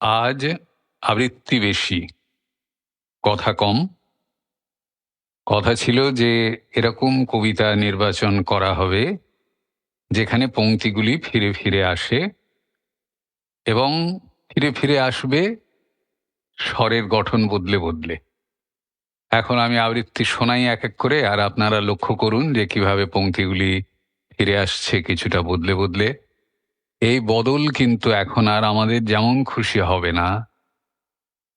আজ আবৃত্তি বেশি। কথা কম। কথা ছিল যে, এরকম কবিতা নির্বাচন করা হবে, যেখানে পংক্তিগুলি ফিরে ফিরে আসে এবং ফিরে ফিরে আসবে স্বরের গঠন বদলে বদলে। এখন আমি আবৃত্তি শোনাই এক এক করে, আর আপনারা লক্ষ্য করুন যে, কীভাবে পংক্তিগুলি ফিরে আসছে কিছুটা বদলে বদলে। এই বদল কিন্তু এখন আর আমাদের যেমন খুশি হবে না,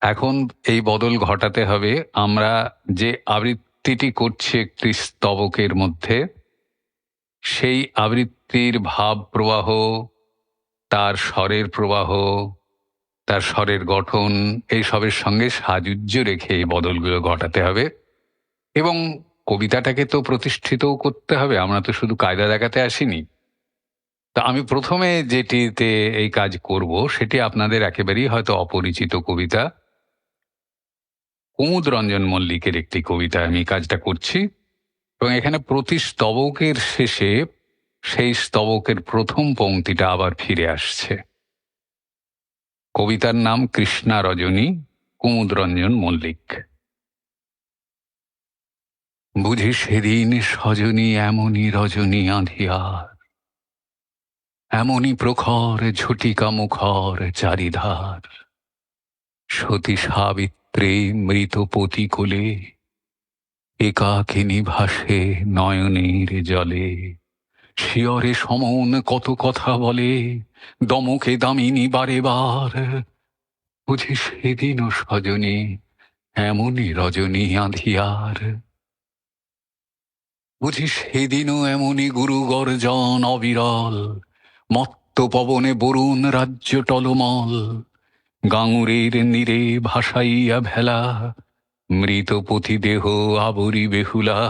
এখন এই বদল ঘটাতে হবে আমরা যে আবৃত্তিটি করছি একটি স্তবকের মধ্যে, সেই আবৃত্তির ভাব প্রবাহ, তার স্বরের প্রবাহ, তার স্বরের গঠন, এই সবের সঙ্গে সাজুজ্য রেখে এই বদলগুলো ঘটাতে হবে এবং কবিতাটাকে তো প্রতিষ্ঠিতও করতে হবে, আমরা তো শুধু কায়দা দেখাতে আসিনি। তা আমি প্রথমে যেটিতে এই কাজ করব, সেটি আপনাদের একেবারেই হয়তো অপরিচিত কবিতা। কুমুদ রঞ্জন মল্লিকের একটি কবিতা আমি কাজটা করছি। এবং এখানে প্রতি স্তবকের শেষে সেই স্তবকের প্রথম পংক্তিটা আবার ফিরে আসছে। কবিতার নাম কৃষ্ণা রজনী, কুমুদ রঞ্জন মল্লিক। বুঝি সেদিন সজনী এমনই রজনী আঁধিয়ার। এমনই প্রখর ঝটিকা মুখর চারিধার। সতী সাবিত্রী মৃত পতি কোলে একাকিনী ভাসে নয়নের জলে। শিয়রে সমন কত কথা বলে, দমকে দামিনী বারে বার। বুঝি সেদিনও সজনী এমনই রজনী আঁধিয়ার। বুঝি সেদিনও এমনই গুরু গর্জন অবিরল মত্ত পবনে বরুণ রাজ্য টলমল, গাঙুরের নীরে ভাসাইয়া ভেলা, মৃত দেহ আবরি বেহুলা,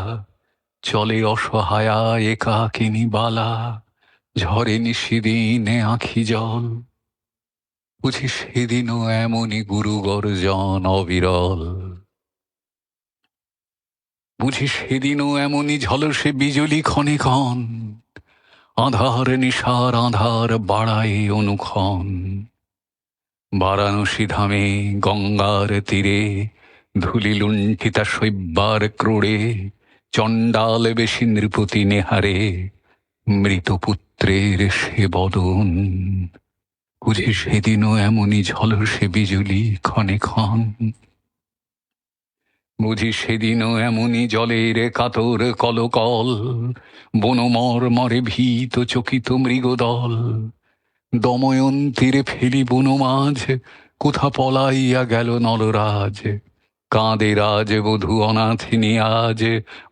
চলে অসহায়া একাকিনী বালা, ঝরে নিশিদিনে আখি জল। বুঝি সেদিনও এমনই গুরু গর্জন অবিরল। বুঝি সেদিনও এমনই ঝলসে বিজলি ক্ষণে ক্ষণ। আধার নিশার আধার বাড়ায় অনুক্ষণ। বারাণসী ধামে গঙ্গার তীরে ধুলি লুণ্ঠিতা শৈব্যার ক্রোড়ে চণ্ডাল বেশি নৃপতি নেহারে মৃত পুত্রের সে বদন। বুঝি সেদিনও এমনই ঝলসে বিজুলি ক্ষণে ক্ষণ। বুঝি সেদিনও এমনই জলের কাতর কলকল। বনমর মরে ভীত চকিত মৃগদল। দময়ন্তীরে ফেলি বনমাঝ, কোথা পলাইয়া গেল নলরাজ? কাঁদে রাজ বধূ অনাথিনী আজ,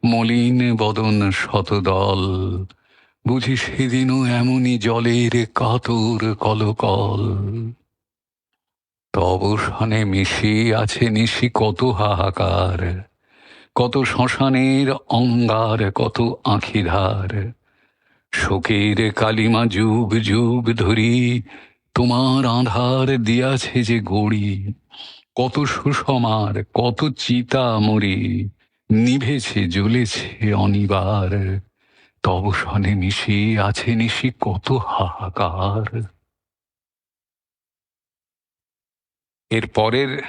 মলিন বদন শতদল। বুঝি সেদিনও এমনই জলের কাতর কলকল। তব সনে মিশি আছে নিশি কত হাহাকার, কত শ্মশানের অঙ্গার, কত আঁখিধার। শোকের কালিমা যুগ যুগ ধরি তোমার আধার দিয়াছে যে গড়ি, কত সুষমার কত চিতা মরি নিভেছে, জ্বলেছে অনিবার। তব সনে মিশি আছে নিশি কত হাহাকার। এর পরের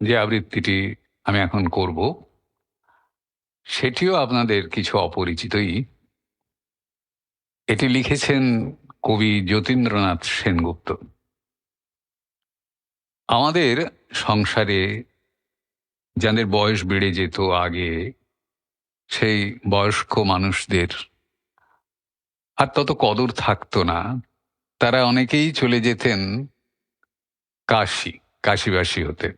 যে আবৃত্তিটি আমি এখন করব, সেটিও আপনাদের কিছু অপরিচিতই। এটি লিখেছেন কবি যতীন্দ্রনাথ সেনগুপ্ত। আমাদের সংসারে যাদের বয়স বেড়ে যেত আগে, সেই বয়স্ক মানুষদের আর তত কদর থাকতো না। তারা অনেকেই চলে যেতেন কাশি, কাশিবাসী হতে।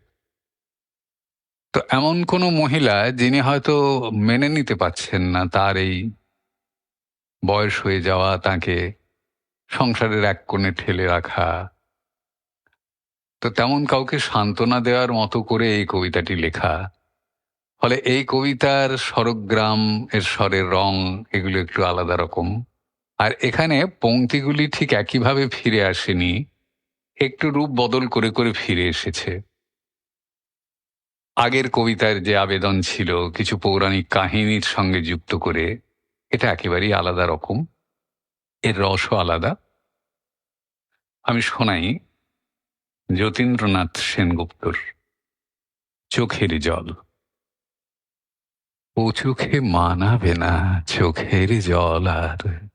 তো এমন কোনো মহিলা যিনি হয়তো মেনে নিতে পাচ্ছেন না তার এই বয়স হয়ে যাওয়া, তাকে সংসারের এক কোণে ঠেলে রাখা। তো তেমন কাউকে সান্ত্বনা দেওয়ার মতো করে এই কবিতাটি লেখা। ফলে এই কবিতার স্বরগ্রাম, এর স্বরের রং এগুলো একটু আলাদা রকম। আর এখানে পংক্তিগুলি ঠিক একইভাবে ফিরে আসেনি। একটু রূপ বদল করে করে ফিরে এসেছে। আগের কবিতার যে আবেদন ছিল, কিছু পৌরাণিক কাহিনীর সঙ্গে যুক্ত করে, এটা একেবারেই আলাদা রকম। এর রসও আলাদা। আমি শোনাই যতীন্দ্রনাথ সেনগুপ্তর, চোখের জল। ও চোখে মানাবে না, চোখের জল আর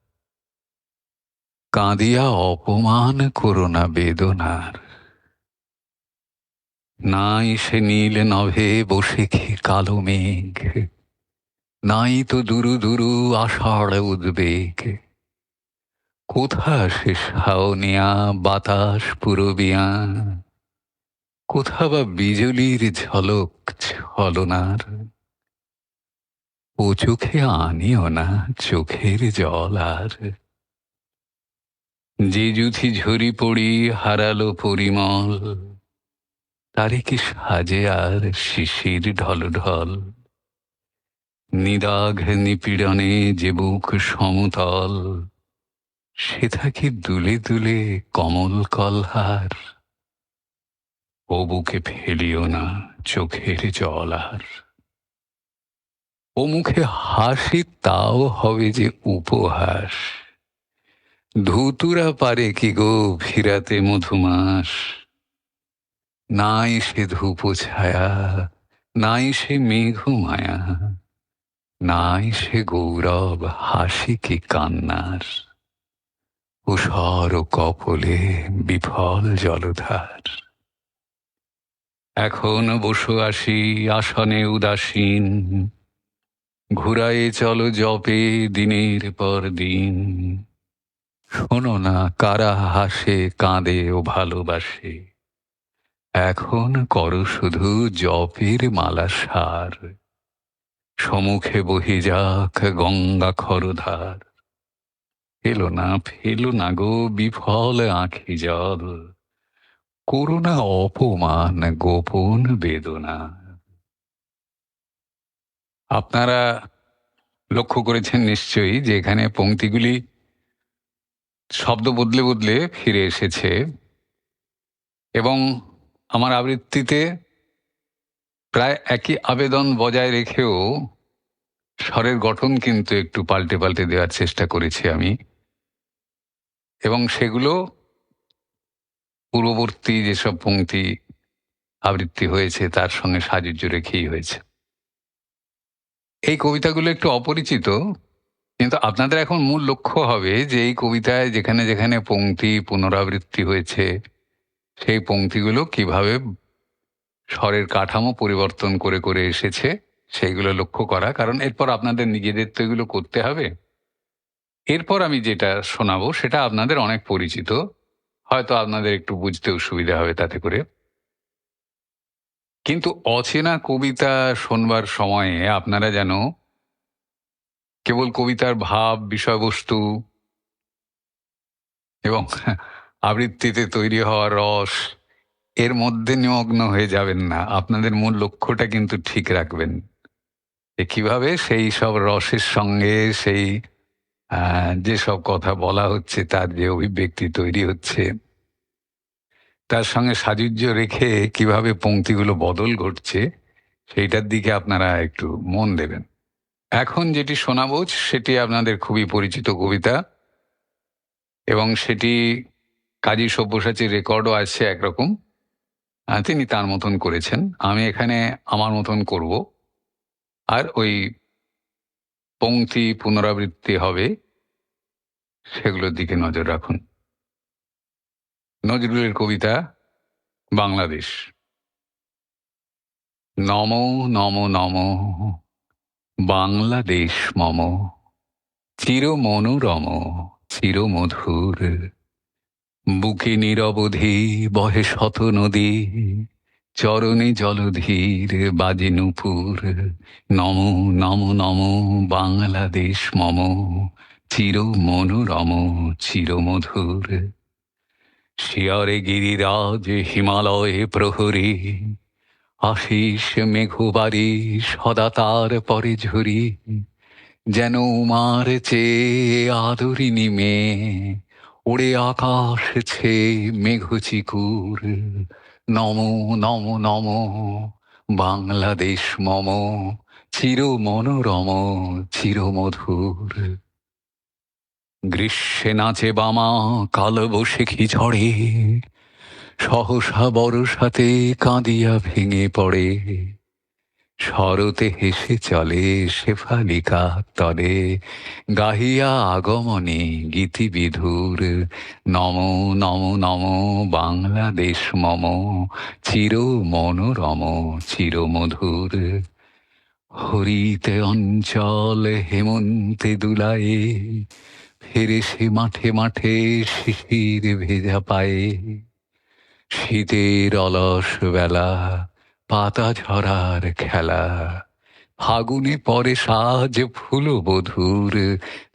কাঁদিয়া অপমান করো না বেদনার। নাই সে নীল নভে বসে খে কালো মেঘ। নাই তো দুরু দুরু আষাঢ় উদ্বেগ। কোথা সে শাওনিয়া বাতাস পুরবিয়া। কোথা বা বিজলির ঝলক ছলনার। ও চোখে আনিও না চোখের জল আর। যে যুথি ঝরি পড়ি, হারালো পরিমল। তারে কি সাজে আর শিশির ঢল ঢল নিদাঘ নিপীড়নে যে বুক সমতল, সে থাকি দুলে দুলে কমল কলহার। ও বুকে ফেলিও না চোখের জল আর। ও মুখে হাসি তাও হবে যে উপহাস। ধুতুরা পারে কি গো ফিরাতে মধুমাস? নাই সে ধূপ ছায়া, নাই সে মেঘ মায়া, নাই সে গৌরব হাসি কি কান্নার? উষর কপলে বিফল জলধার। এখন বসু আসি আসনে উদাসীন, ঘুরায়ে চলো জপে দিনের পর দিন। শোনো না, কারা হাসে, কাঁদে ও ভালোবাসে। এখন করো শুধু জপের মালা সার সমুখে বহি যাক গঙ্গা খরধার। ফেলো না ফেলো না গো, বিফল আঁখি জল। করুণা অপমান, গোপন বেদনা। আপনারা লক্ষ্য করেছেন নিশ্চয়ই যে এখানে পংক্তিগুলি শব্দ বদলে বদলে ফিরে এসেছে এবং আমার আবৃত্তিতে প্রায় একই আবেদন বজায় রেখেও স্বরের গঠন কিন্তু একটু পাল্টে পাল্টে দেওয়ার চেষ্টা করেছি আমি। এবং সেগুলো পূর্ববর্তী যেসব পংক্তি আবৃত্তি হয়েছে, তার সঙ্গে সাজুজ্য রেখেই হয়েছে। এই কবিতাগুলো একটু অপরিচিত কিন্তু আপনাদের এখন মূল লক্ষ্য হবে যে এই কবিতায় যেখানে যেখানে পংক্তি পুনরাবৃত্তি হয়েছে, সেই পংক্তিগুলো কীভাবে স্বরের কাঠামো পরিবর্তন করে করে এসেছে, সেইগুলো লক্ষ্য করা। কারণ এরপর আপনাদের নিজেদের তো এগুলো করতে হবে। এরপর আমি যেটা শোনাবো, সেটা আপনাদের অনেক পরিচিত। হয়তো আপনাদের একটু বুঝতেও সুবিধা হবে তাতে করে। কিন্তু অচেনা কবিতা শোনবার সময়ে আপনারা যেন কেবল কবিতার ভাব, বিষয়বস্তু এবং আবৃত্তিতে তৈরি হওয়া রস, এর মধ্যে নিমগ্ন হয়ে যাবেন না। আপনাদের মূল লক্ষ্যটা কিন্তু ঠিক রাখবেন যে কীভাবে সেই সব রসের সঙ্গে সেই যেসব কথা বলা হচ্ছে, তার যে অভিব্যক্তি তৈরি হচ্ছে, তার সঙ্গে সাজুজ্য রেখে কীভাবে পংক্তিগুলো বদল ঘটছে, সেইটার দিকে আপনারা একটু মন দেবেন। এখন যেটি শোনাবো সেটি আপনাদের খুবই পরিচিত কবিতা। এবং সেটি কাজী সব্যসাচীর রেকর্ডও আছে একরকম। তিনি তার মতন করেছেন। আমি এখানে আমার মতন করব। আর ওই পংক্তি পুনরাবৃত্তি হবে, সেগুলোর দিকে নজর রাখুন। নজরুলের কবিতা, বাংলাদেশ। নম নম নম। বাংলাদেশ মম চির মনোরম চির মধুর বুকে নিরবধি বহে শত নদী, চরণে জলধীর বাজে নুপুর। নম নম নম, বাংলাদেশ মম চির মনোরম চির মধুর শিয়রে গিরিরাজ হিমালয়ে প্রহরী আশিস মেঘবারি সদা তার পরে ঝুরি, যেন উমার চেয়ে আদরিনী মেয়ে ওড়ে আকাশ ছে মেঘ চিকুর নম নম নম, বাংলাদেশ মম, চির মনোরম, চির মধুর। গ্রীষ্মে নাচে বামা কাল বসে ঝড়ে সহসা বরসাতে কাঁদিয়া ভেঙে পড়ে। শরতে হেসে চলে শেফালিকা তলে। গাহিয়া আগমনে গীতি বিধুর নম নম নম, বাংলাদেশ মম, চির মনোরম, চির মধুর। হরিতে অঞ্চল হেমন্তে দুলায়ে ফেরে সে মাঠে মাঠে শিশির ভেজা পায়ে। শীতের অলস বেলা, পাতা ঝরার খেলা। ফাগুনে পরে সাজ ফুল বধুর,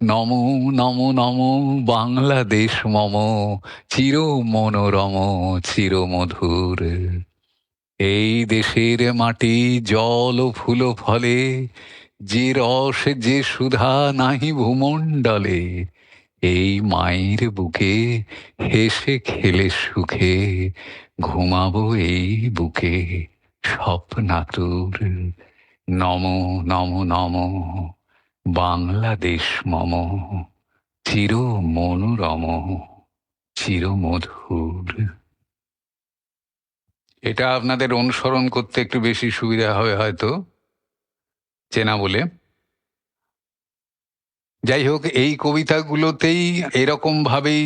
নম নম নম, বাংলাদেশ মম, চির মনোরম, চির মধুর। এই দেশের মাটি জল ফুল ফলে, যে রস, যে সুধা নাহি ভূমণ্ডলে এই মায়ের বুকে হেসে খেলে সুখে, ঘুমাবো এই বুকে স্বপ্নাতুর। নম নম নম, বাংলাদেশ মম, চির মনোরম, চির মধুর। এটা আপনাদের অনুসরণ করতে একটু বেশি সুবিধা হবে হয়তো, চেনা বলে। যাই হোক এই কবিতাগুলোতেই এরকম ভাবেই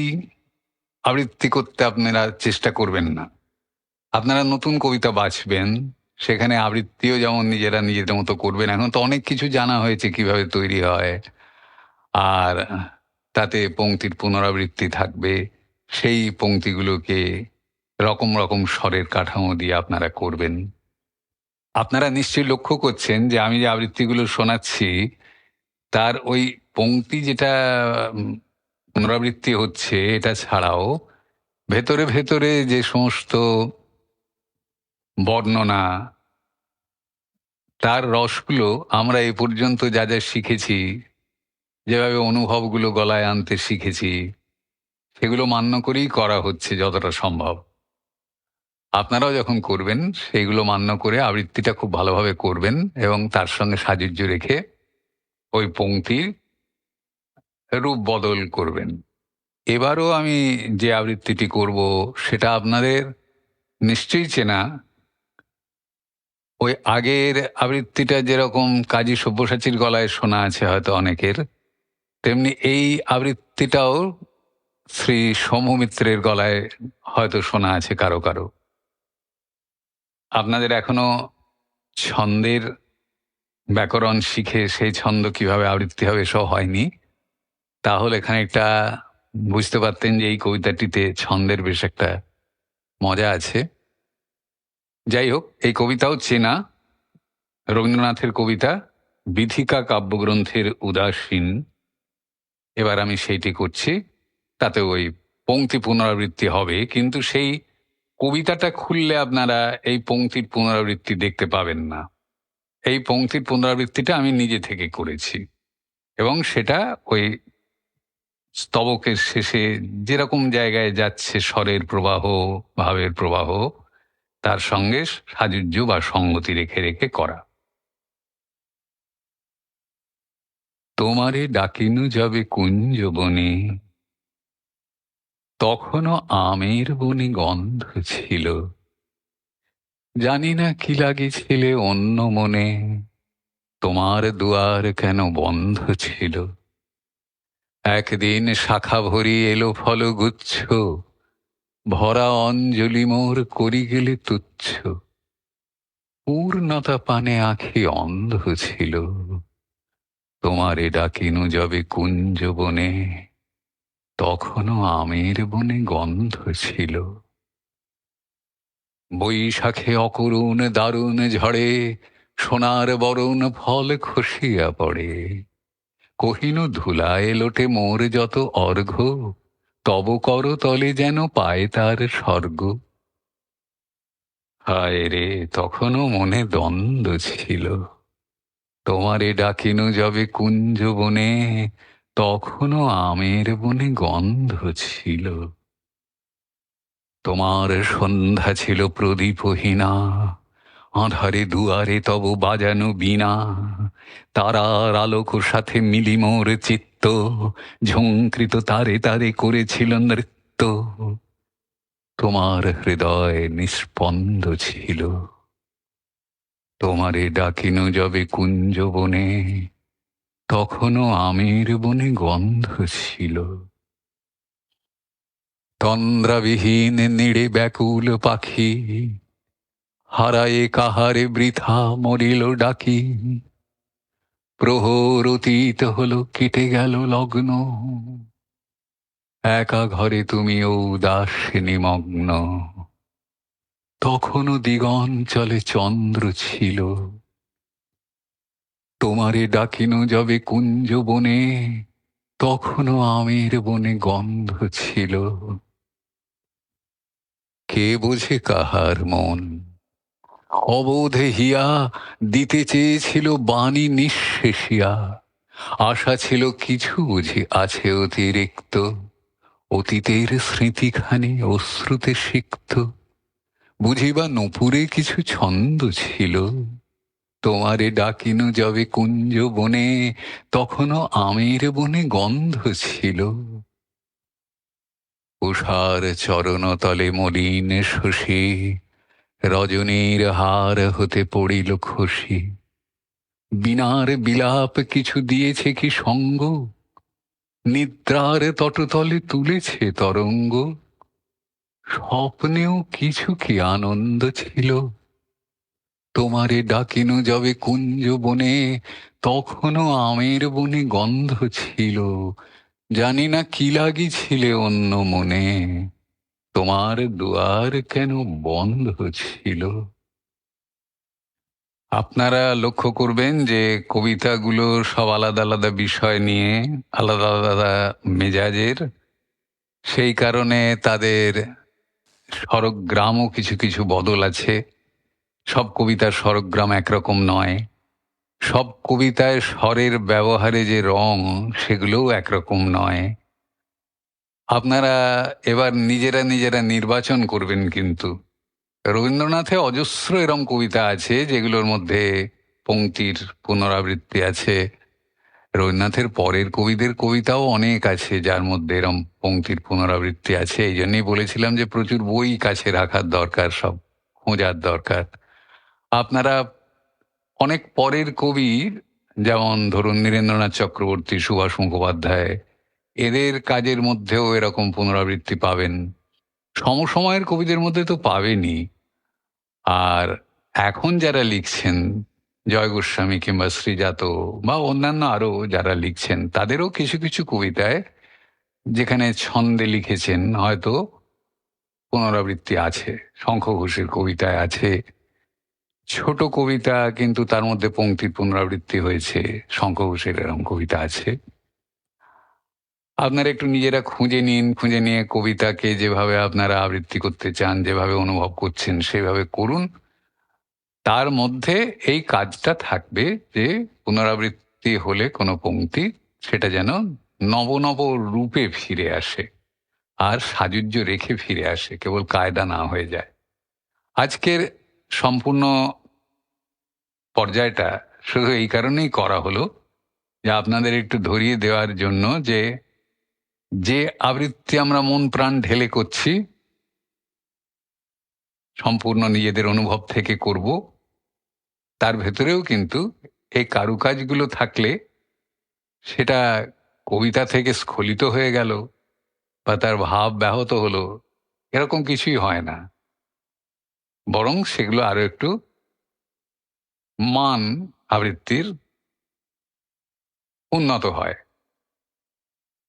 আবৃত্তি করতে আপনারা চেষ্টা করবেন না। আপনারা নতুন কবিতা বাছবেন, সেখানে আবৃত্তিও যেমন নিজেরা নিজেদের মতো করবেন। এখন তো অনেক কিছু জানা হয়েছে কীভাবে তৈরি হয়, আর তাতে পংক্তির পুনরাবৃত্তি থাকবে, সেই পংক্তিগুলোকে রকম রকম স্বরের কাঠামো দিয়ে আপনারা করবেন। আপনারা নিশ্চয়ই লক্ষ্য করছেন যে আমি যে আবৃত্তিগুলো শোনাচ্ছি তার ওই পংক্তি যেটা পুনরাবৃত্তি হচ্ছে, এটা ছাড়াও ভেতরে ভেতরে যে সমস্ত বর্ণনা, তার রসগুলো আমরা এ পর্যন্ত যা যা শিখেছি, যেভাবে অনুভবগুলো গলায় আনতে শিখেছি, সেগুলো মান্য করেই করা হচ্ছে যতটা সম্ভব। আপনারাও যখন করবেন সেইগুলো মান্য করে আবৃত্তিটা খুব ভালোভাবে করবেন এবং তার সঙ্গে সাজুজ্য রেখে ওই পংক্তির রূপ বদল করবেন। এবারও আমি যে আবৃত্তিটি করব, সেটা আপনাদের নিশ্চয়ই চেনা। ওই আগের আবৃত্তিটা যেরকম কাজী সব্যসাচীর গলায় শোনা আছে হয়তো অনেকের, তেমনি এই আবৃত্তিটাও শ্রী সৌম্যমিত্রের গলায় হয়তো শোনা আছে কারও কারও। আপনাদের এখনও ছন্দের ব্যাকরণ শিখে সেই ছন্দ কীভাবে আবৃত্তি হবে এসব হয়নি। তাহলে এখানে একটা বুঝতে পারতেন যে এই কবিতাটিতে ছন্দের বেশ একটা মজা আছে। যাই হোক, এই কবিতাও চেনা। রবীন্দ্রনাথের কবিতা, বিথিকা কাব্যগ্রন্থের উদাসীন। এবার আমি সেইটি করছি তাতে ওই পঙ্ক্তি পুনরাবৃত্তি হবে, কিন্তু সেই কবিতাটা খুললে আপনারা এই পঙ্ক্তির পুনরাবৃত্তি দেখতে পাবেন না। এই পংক্তির পুনরাবৃত্তিটা আমি নিজে থেকে করেছি। এবং সেটা ওই স্তবকের শেষে যেরকম জায়গায় যাচ্ছে স্বরের প্রবাহ, ভাবের প্রবাহ, তার সঙ্গে সাজুজ্য বা সঙ্গতি রেখে রেখে করা। তোমারে ডাকিনু যাবে কুঞ্জ বনে। তখনও আমের বনে গন্ধ ছিল। জানি না কি লাগেছিলে অন্য মনে। তোমার দুয়ার কেন বন্ধ ছিল? একদিন শাখা ভরি এলো ফলগুচ্ছ। ভরা অঞ্জলি মোর করি গেলে তুচ্ছ। পূর্ণতা পানে আখি অন্ধ ছিল। তোমারে ডাকিনু যাবে কুঞ্জ বনে। তখনও আমের বনে গন্ধ ছিল। বৈশাখে অকরুণ দারুণ ঝড়ে, সোনার বরণ ফল খসিয়া পড়ে। কহিনু ধুলায় লোটে মোর যত অর্ঘ তব কর তলে যেন পায় তার স্বর্গ। হায় রে, তখনও মনে দ্বন্দ্ব ছিল। তোমারে ডাকিনু যাবে কুঞ্জ বনে, তখনও আমের বনে গন্ধ ছিল। তোমার সন্ধ্যা ছিল প্রদীপহীনা। আধারে দুয়ারে তব বাজানো বিনা তারার আলোক সাথে মিলি মোর চিত্ত। ঝঙ্কৃত তারে তারে করেছিল নৃত্য। তোমার হৃদয় নিস্পন্দ ছিল। তোমারে ডাকিনু যবে কুঞ্জ বনে। তখনও আমের বনে গন্ধ ছিল। তন্দ্রাবিহীন নিড়ে ব্যাকুল পাখি। হারায়ে কাহারে বৃথা মরিল ডাকি। প্রহর অতীত হলো, কেটে গেল লগ্ন। একা ঘরে তুমি উদাস নিমগ্ন তখনও দিগঞ্চলে চন্দ্র ছিল। তোমারে ডাকিনু যবে কুঞ্জ বনে তখনও আমের বনে গন্ধ ছিল। কে বোঝে কাহার মন? অবোধে হিয়া দিতে চেয়েছিল বাণী নিঃশেষিয়া। আশা ছিল কিছু বুঝি আছে অতিরিক্ত। অতীতের স্মৃতিখানি অশ্রুতে সিক্ত। বুঝিবা নপুরে কিছু ছন্দ ছিল। তোমারে ডাকিনু যবে কুঞ্জ বনে, তখনও আমের বনে গন্ধ ছিল। উষার চরণতলে মলিন শশী, রজনীর হার হতে পড়িল খুশি। বিনার বিলাপ কিছু দিয়েছে কি সঙ্গ? নিদ্রার তটতলে তুলেছে তরঙ্গ? স্বপ্নেও কিছু কি আনন্দ ছিল? তোমারে ডাকিনু যবে কুঞ্জ বনে, তখনও আমের বনে গন্ধ ছিল। জানি না কি লাগিছিলে অন্য মনে। তোমার দুয়ার কেন বন্ধ ছিল? আপনারা লক্ষ্য করবেন যে কবিতাগুলো সব আলাদা আলাদা বিষয় নিয়ে, আলাদা আলাদা মেজাজের। সেই কারণে তাদের স্বরগ্রামও কিছু কিছু বদল আছে। সব কবিতার স্বরগ্রাম একরকম নয়। সব কবিতায় স্বরের ব্যবহারে যে রং, সেগুলোও একরকম নয়। আপনারা এবার নিজেরা নিজেরা নির্বাচন করবেন কিন্তু। রবীন্দ্রনাথে অজস্র এরম কবিতা আছে, যেগুলোর মধ্যে পঙ্ক্তির পুনরাবৃত্তি আছে। রবীন্দ্রনাথের পরের কবিদের কবিতাও অনেক আছে, যার মধ্যে এরম পংক্তির পুনরাবৃত্তি আছে। এই জন্যই বলেছিলাম যে প্রচুর বই কাছে রাখার দরকার, সব খোঁজার দরকার। আপনারা অনেক পরের কবি যেমন ধরুন নীরেন্দ্রনাথ চক্রবর্তী, সুভাষ মুখোপাধ্যায়, এদের কাজের মধ্যেও এরকম পুনরাবৃত্তি পাবেন। সমসময়ের কবিদের মধ্যে তো পাবেনই। আর এখন যারা লিখছেন, জয় গোস্বামী কিংবা শ্রীজাত বা অন্যান্য আরও যারা লিখছেন, তাদেরও কিছু কিছু কবিতায় যেখানে ছন্দে লিখেছেন, হয়তো পুনরাবৃত্তি আছে শঙ্খ ঘোষের কবিতায় আছে। ছোট কবিতা কিন্তু তার মধ্যে পংক্তির পুনরাবৃত্তি হয়েছে। শঙ্খ ঘোষের এরকম কবিতা আছে। আপনারা একটু নিজেরা খুঁজে নিন, খুঁজে নিয়ে কবিতাকে যেভাবে আপনারা আবৃত্তি করতে চান, যেভাবে অনুভব করছেন, সেভাবে করুন। তার মধ্যে এই কাজটা থাকবে যে পুনরাবৃত্তি হলে কোনো পঙ্ক্তি সেটা যেন নব নব রূপে ফিরে আসে আর সাজুজ্য রেখে ফিরে আসে, কেবল কায়দা না হয়ে যায়। আজকের সম্পূর্ণ পর্যায়টা শুধু এই কারণেই করা হলো যে আপনাদের একটু ধরিয়ে দেওয়ার জন্য যে যে আবৃত্তি আমরা মন প্রাণ ঢেলে করছি, সম্পূর্ণ নিজেদের অনুভব থেকে করব, তার ভেতরেও কিন্তু এই কারুকাজগুলো থাকলে সেটা কবিতা থেকে স্খলিত হয়ে গেল বা তার ভাব ব্যাহত হলো, এরকম কিছুই হয় না। বরং সেগুলো আরও একটু মান আবৃত্তির উন্নত হয়।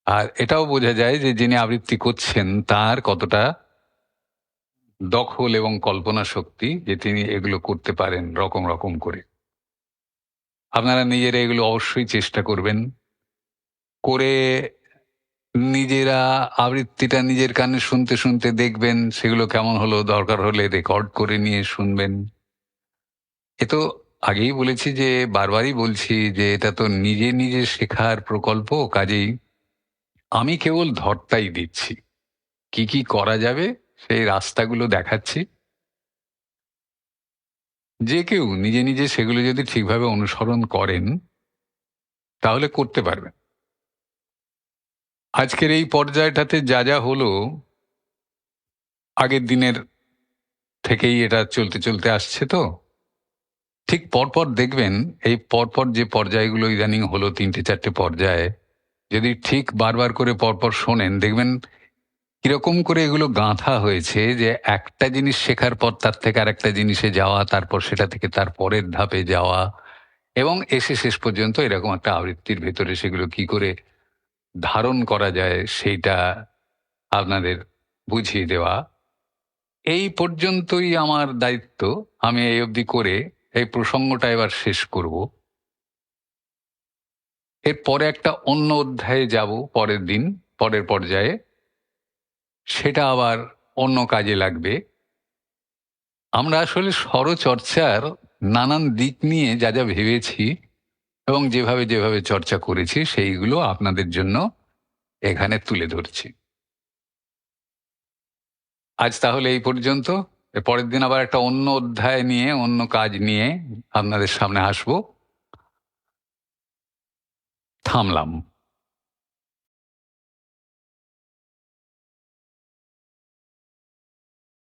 আর এটাও বোঝা যায় যে যিনি আবৃত্তি করছেন, তার কতটা দখল এবং কল্পনা শক্তি যে তিনি এগুলো করতে পারেন রকম রকম করে। আপনারা নিজেরা এগুলো অবশ্যই চেষ্টা করবেন। করে নিজেরা আবৃত্তিটা নিজের কানে শুনতে শুনতে দেখবেন, সেগুলো কেমন হলো দরকার হলে রেকর্ড করে নিয়ে শুনবেন। এ তো আগেই বলেছি যে, বারবারই বলছি যে, এটা তো নিজে নিজে শেখার প্রকল্প, কাজেই আমি কেবল ধরতাই দিচ্ছি। কি কি করা যাবে, সেই রাস্তাগুলো দেখাচ্ছি। যে কেউ নিজে নিজে সেগুলো যদি ঠিকভাবে অনুসরণ করেন, তাহলে করতে পারবেন। আজকের এই পর্যায়টাতে যা যা হলো, আগের দিনের থেকেই এটা চলতে চলতে আসছে তো। ঠিক পরপর দেখবেন এই পরপর যে পর্যায়গুলো ইদানিং হলো, তিনটে, চারটে পর্যায়ে, যদি ঠিক বারবার করে পরপর শোনেন, দেখবেন কীরকম করে এগুলো গাঁথা হয়েছে যে একটা জিনিস শেখার পর তার থেকে আরেকটা জিনিসে যাওয়া, তারপর সেটা থেকে তার পরের ধাপে যাওয়া এবং এসে শেষ পর্যন্ত এরকম একটা আবৃত্তির ভেতরে সেগুলো কি করে ধারণ করা যায় সেইটা আপনাদের বুঝিয়ে দেওয়া। এই পর্যন্তই আমার দায়িত্ব। আমি এই অবধি করে এই প্রসঙ্গটা এবার শেষ করব। এরপরে একটা অন্য অধ্যায়ে যাব, পরের দিন, পরের পর্যায়ে। সেটা আবার অন্য কাজে লাগবে। আমরা আসলে স্বরচর্চার নানান দিক নিয়ে যা যা ভেবেছি এবং যেভাবে যেভাবে চর্চা করেছি, সেইগুলো আপনাদের জন্য এখানে তুলে ধরছি। আজ তাহলে এই পর্যন্ত। এর পরের দিন আবার একটা অন্য অধ্যায় নিয়ে অন্য কাজ নিয়ে আপনাদের সামনে আসব থামলাম।